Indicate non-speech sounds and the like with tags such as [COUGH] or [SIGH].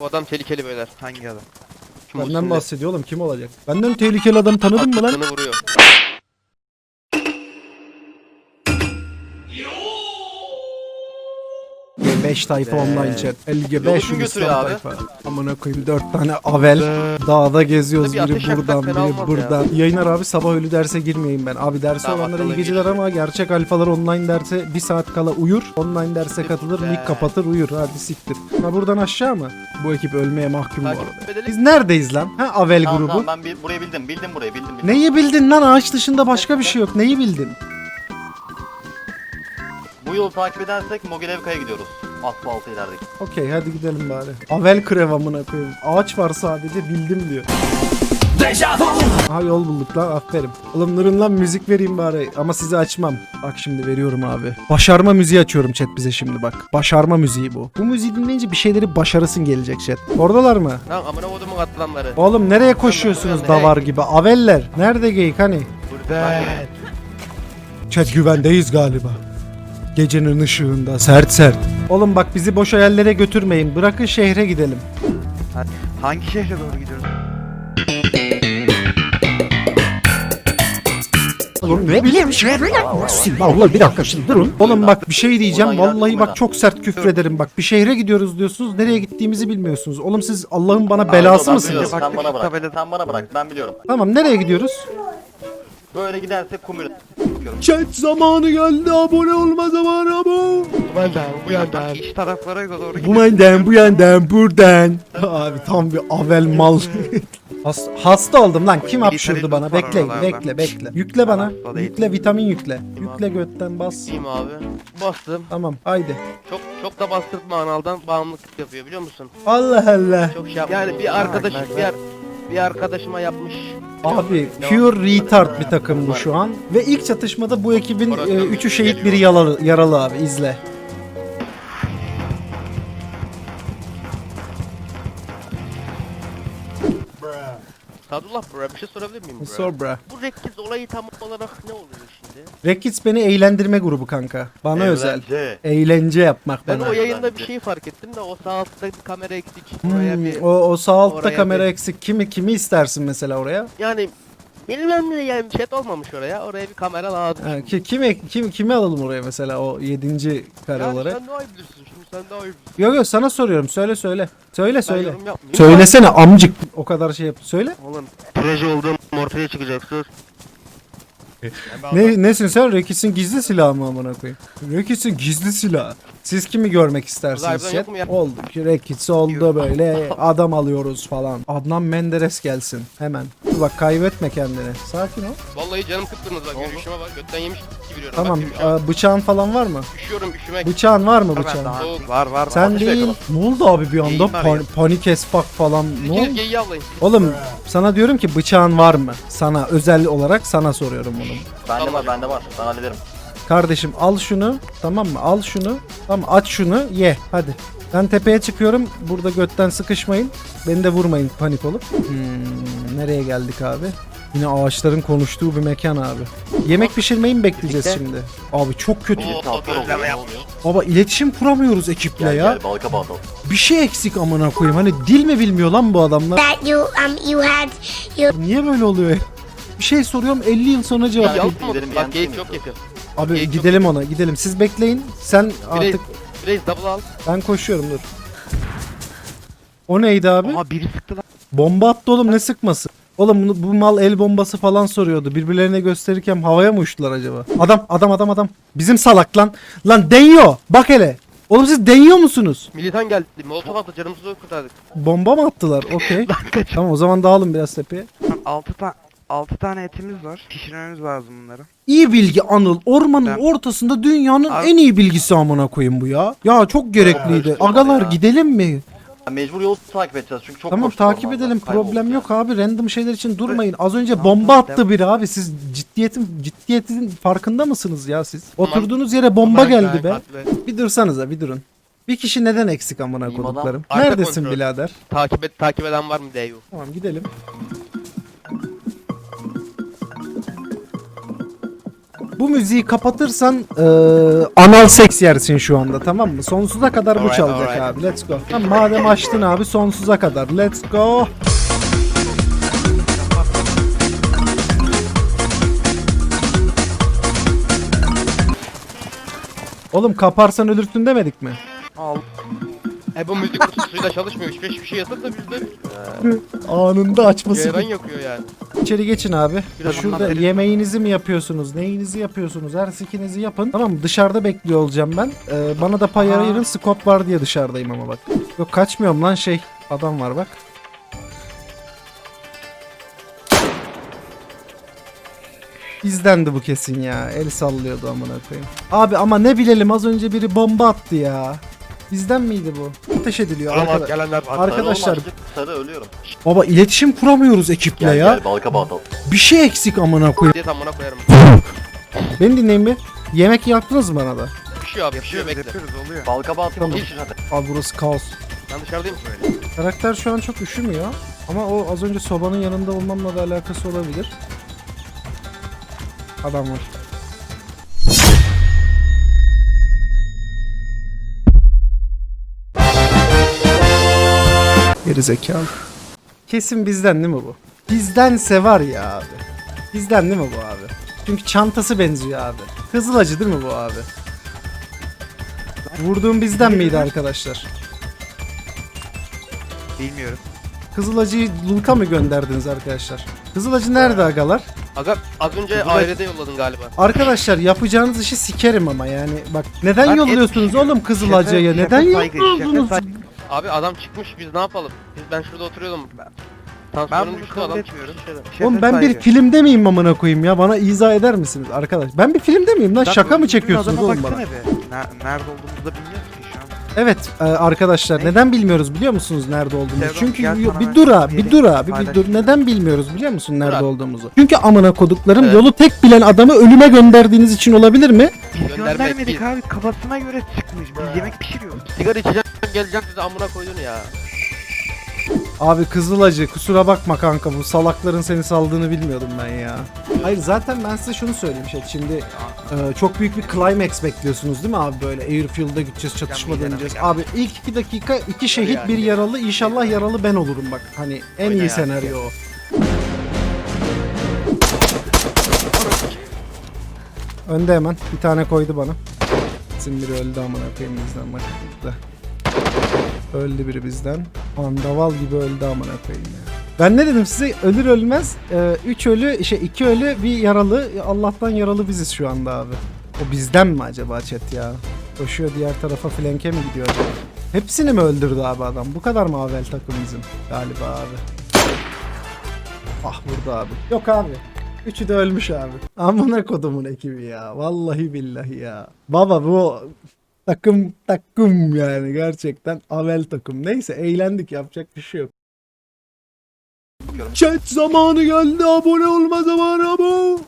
Bu adam tehlikeli beyler. Hangi adam? Kim Benden bahsediyor oğlum kim olacak? Benden tehlikeli adamı tanıdın mı lan? aklını vuruyor. G5 tayfa online chat. LG5 Yolu kim götürüyor abi? tayfa. Amına koyayım 4 tane avel. Dağda geziyoruz Bir ateş biri yaksak buradan fena biri olmaz buradan. Yayınlar abi sabah ölü derse girmeyeyim ben. Abi dersi Tamam, olanlara iyi akıllı geceler ama gerçek alfalar online derse bir saat kala uyur. Online derse katılır, mic kapatır uyur. Hadi siktir. Ha buradan aşağı mı? Bu ekip ölmeye mahkum bu Takip arada. edelim. Biz neredeyiz lan? Ha avel Tamam grubu. tamam ben burayı bildim. Bildim burayı bildim. bildim. Neyi bildin lan? Ağaç dışında başka bir şey yok. Neyi bildin? Bu yolu takip edersek Mogilevka'ya gidiyoruz. Asfaltı ilerideki. Okey hadi gidelim bari. Avel krev amına koyayım. Ağaç var sadece bildim diyor. Aha yol bulduk lan aferin. Oğlum durun lan müzik vereyim bari ama sizi açmam. Bak şimdi veriyorum abi. Başarma müziği açıyorum chat bize şimdi bak. Başarma müziği bu. Bu müziği dinleyince bir şeyleri başarısın gelecek chat. Oradalar mı? Lan amına kodumun atlanları. Oğlum nereye koşuyorsunuz Tamam, davar gibi? Aveller. Nerede geyik hani? Burada. Chat güvendeyiz galiba. Gecenin ışığında sert sert. Oğlum bak bizi boş hayallere götürmeyin. Bırakın şehre gidelim. Hangi şehre doğru gidiyoruz? Oğlum ne bileyim Allah bir dakika şimdi durun. Oğlum bak bir şey diyeceğim. Vallahi bak çok sert küfrederim bak. Bir şehre gidiyoruz diyorsunuz. Nereye gittiğimizi bilmiyorsunuz. Oğlum siz Allah'ın bana belası mısınız? Sen bana bırak. Sen bana bırak. Ben biliyorum. Tamam nereye gidiyoruz? Böyle gidersek kumür. Bakıyorum. Chat zamanı geldi. Abone olma zamanı bu. Bu yandan, bu yandan. İç taraflara doğru Bu yandan bu yandan buradan. [LAUGHS] Abi tam bir avel mal. [LAUGHS] Has- hasta oldum lan. Kim hapşırdı bana? Bekle, bekle, bekle. Yükle bana. Yükle, vitamin yükle. Yükle götten bas. İyiyim abi. Bastım. Tamam, haydi. Çok çok da bastırtma analdan bağımlılık yapıyor biliyor musun? Allah Allah. Çok şey Yani bir arkadaş bir, bir arkadaşıma yapmış. Abi pure retard bir takım bu şu an. Ve ilk çatışmada bu ekibin e, üçü şehit biri yaralı, yaralı abi izle. Sadullah bro bir şey sorabilir miyim bro? Sor bra. Bu Rekkiz olayı tam olarak ne oluyor şimdi? Rekids beni eğlendirme grubu kanka. Bana özel. Eğlence. Eğlence yapmak Ben bana. o yayında bir şey fark ettim de o sağ altta bir kamera eksik. Oraya Hmm, bir o, o sağ altta oraya kamera bir- eksik. Kimi kimi istersin mesela oraya? yani bilmem ne yani chat olmamış oraya. Oraya bir kamera lazım. Ha, ki, kimi, kim, kimi alalım oraya mesela o yedinci kare Yani olarak? sen iyi bilirsin sen daha iyi bilirsin. Yok yok sana soruyorum. Söyle söyle. Söyle Ben söyle. yorum yapmayayım. Söylesene amcık. O kadar şey yap. Söyle. Oğlum proje olduğum ortaya çıkacak sus. [LAUGHS] Ne nesin sen? Rekis'in gizli silahı mı amına koyayım? Rekis'in gizli silahı. Siz kimi görmek istersiniz Uzaylıdan chat? yok mu ya? Oldu ki Rekis oldu böyle adam alıyoruz falan. Adnan Menderes gelsin hemen. Dur bak kaybetme kendini. Sakin ol. Vallahi canım kıpkırmızı bak yürüyüşüme bak götten yemiş gibi yürüyorum. Tamam Bak, yürüyüşüme. aa, bıçağın falan var mı? Üşüyorum üşümek. Bıçağın var mı bıçağın? Soğuk. Var var. Sen değil. Ne oldu abi bir anda? Neyin var Pan- ya? panik espak falan. Ne İkiniz oldu? geyiği avlayın. Oğlum sana diyorum ki bıçağın var mı? Sana özel olarak sana soruyorum bunu. Bende var bende var. Ben hallederim. Kardeşim al şunu tamam mı? Al şunu. Tamam aç şunu ye hadi. Ben tepeye çıkıyorum. Burada götten sıkışmayın. Beni de vurmayın panik olup. Hmm, nereye geldik abi? Yine ağaçların konuştuğu bir mekan abi. Yemek pişirmeyi mi bekleyeceğiz Birlikte. şimdi? Abi çok kötü. Oo, Tahtar oluyor. ne oluyor? Baba iletişim kuramıyoruz ekiple Gel ya. gel balka bağlı. Bir şey eksik amına koyayım. Hani dil mi bilmiyor lan bu adamlar? that you um you had you Niye böyle oluyor? Bir şey soruyorum 50 yıl sonra cevap Ya. Yalp mı? gidelim, Bak değil çok yakın. Abi çok gidelim ona gidelim. Siz bekleyin. Sen Blaze, artık Blaze double al. ben koşuyorum dur. O neydi abi? Aha biri sıktı lan. Bomba attı oğlum ne sıkması? Oğlum bunu- bu mal el bombası falan soruyordu. Birbirlerine gösterirken havaya mı uçtular acaba? Adam adam adam adam. Bizim salak lan. Lan deniyor. Bak hele. Oğlum siz deniyor musunuz? Militan geldi. Molotov attı canımızı kurtardık. Bomba mı attılar? [LAUGHS] Okey. tamam o zaman dağılın biraz tepeye. 6 tane 6 tane etimiz var. Pişirmemiz lazım bunları. İyi bilgi Anıl. Ormanın Ben- ortasında dünyanın Abi- en iyi bilgisi amına koyayım bu ya. Ya çok gerekliydi. Agalar gidelim mi? Mecbur yolu takip edeceğiz çünkü çok tamam takip edelim. kaybolduk Problem ya. yok abi. Random şeyler için durmayın. Az önce Tamam, bomba tamam, attı devam. biri abi. Siz ciddiyetin ciddiyetin farkında mısınız ya siz? Tamam. Oturduğunuz yere bomba Aman geldi be. gayet be. Bir dursanıza bir durun. Bir kişi neden eksik amına İyiyim adam. koduklarım? Arka Neredesin kontrol. birader? Takip et takip eden var mı Deyu? Tamam gidelim. Bu müziği kapatırsan eee, anal seks yersin şu anda tamam mı? Sonsuza kadar bu çalacak abi. Let's go. Madem açtın abi sonsuza kadar. Let's go. Oğlum kaparsan ölürsün demedik mi? Al. E bu müzik kutusuyla çalışmıyor. 3-5 bir şey yazıp da bizde Anında açması. ceyran yakıyor yani. İçeri geçin abi. Biraz Şurada yemeğinizi mi yapıyorsunuz? Neyinizi yapıyorsunuz? Her sikinizi yapın. Tamam mı? Dışarıda bekliyor olacağım ben. Ee, bana da pay ayırın. Scope var diye dışarıdayım ama bak. Yok kaçmıyorum lan şey. Adam var bak. Bizdendi bu kesin ya. El sallıyordu amına koyayım. Abi ama ne bilelim az önce biri bomba attı ya. Bizden miydi bu? Ateş ediliyor Olamaz arkadaş. gelenler var. Arkadaşlar Sarı, olmaz, sarı ölüyorum. baba iletişim kuramıyoruz ekiple Gel ya. gel balka bağlatalım. Bir şey eksik amına koyayım. Diye amına koyarım. Beni dinleyin bir. Yemek yaptınız mı bana da? Pişiyor abi pişiyor Yapıyoruz bekle. yapıyoruz oluyor. Balka bağlatalım. Tamam. Hiç hadi. Abi burası kaos. Ben dışarıdayım böyle. Karakter şu an çok üşümüyor. Ama o az önce sobanın yanında olmamla da alakası olabilir. Adam var. Geri zekalı. Kesin bizden değil mi bu? Bizdense var ya abi. Bizden değil mi bu abi? Çünkü çantası benziyor abi. Kızılacı değil mi bu abi? Vurduğum bizden miydi arkadaşlar? Bilmiyorum. Kızılacı'yı Lulk'a mı gönderdiniz arkadaşlar? Kızılacı nerede agalar? Aga az önce Kızılay- ailede yolladın galiba. Arkadaşlar yapacağınız işi sikerim ama yani bak neden et yolluyorsunuz oğlum Kızılacı'ya? Neden saygı, yolluyorsunuz? saygı. Abi adam çıkmış biz ne yapalım? Biz ben şurada oturuyordum. Ben Tansiyonum bunu düştü kabul adam etmiyorum. çıkmış dışarı. Şefe Oğlum ben bir saygı. filmde miyim amına koyayım ya? Bana izah eder misiniz arkadaş? Ben bir filmde miyim lan? Şaka mı çekiyorsunuz adama oğlum bana? baksana be. Ne- nerede olduğumuzu da bilmiyoruz. Evet e, arkadaşlar Ne? neden bilmiyoruz biliyor musunuz nerede olduğumuzu? Sevdam, Çünkü gel yo- sana bir ben dur abi, bir yeri dur abi, bir paylaşayım. dur. Neden bilmiyoruz biliyor musun nerede abi. olduğumuzu? Çünkü amına koduklarım Evet. yolu tek bilen adamı ölüme gönderdiğiniz için olabilir mi? Göndermedik abi kafasına göre çıkmış. Biz yemek pişiriyoruz. Sigara içeceğim geleceğim size amına koydun ya. Abi Kızılacı kusura bakma kanka bu salakların seni saldığını bilmiyordum ben ya. Hayır zaten ben size şunu söyleyeyim şey şimdi e, çok büyük bir climax bekliyorsunuz değil mi abi böyle Airfield'a gideceğiz çatışma döneceğiz. Abi ilk iki dakika iki şehit bir yaralı inşallah yaralı ben olurum bak hani en iyi senaryo o. Önde hemen bir tane koydu bana. Bizim biri öldü amına koyayım bizden bak. Öldü biri bizden. Andaval gibi öldü amına koyayım ya. Ben ne dedim size ölür ölmez 3 ölü şey 2 ölü bir yaralı Allah'tan yaralı biziz şu anda abi. O bizden mi acaba chat ya? Koşuyor diğer tarafa flanke mi gidiyor acaba? Hepsini mi öldürdü abi adam? Bu kadar mı avel takım? Galiba abi. Ah vurdu abi. Yok abi. Üçü de ölmüş abi. Amına kodumun ekibi ya. Vallahi billahi ya. Baba bu takım takım yani gerçekten avel takım. Neyse eğlendik yapacak bir şey yok. Chat zamanı geldi abone olma zamanı bu.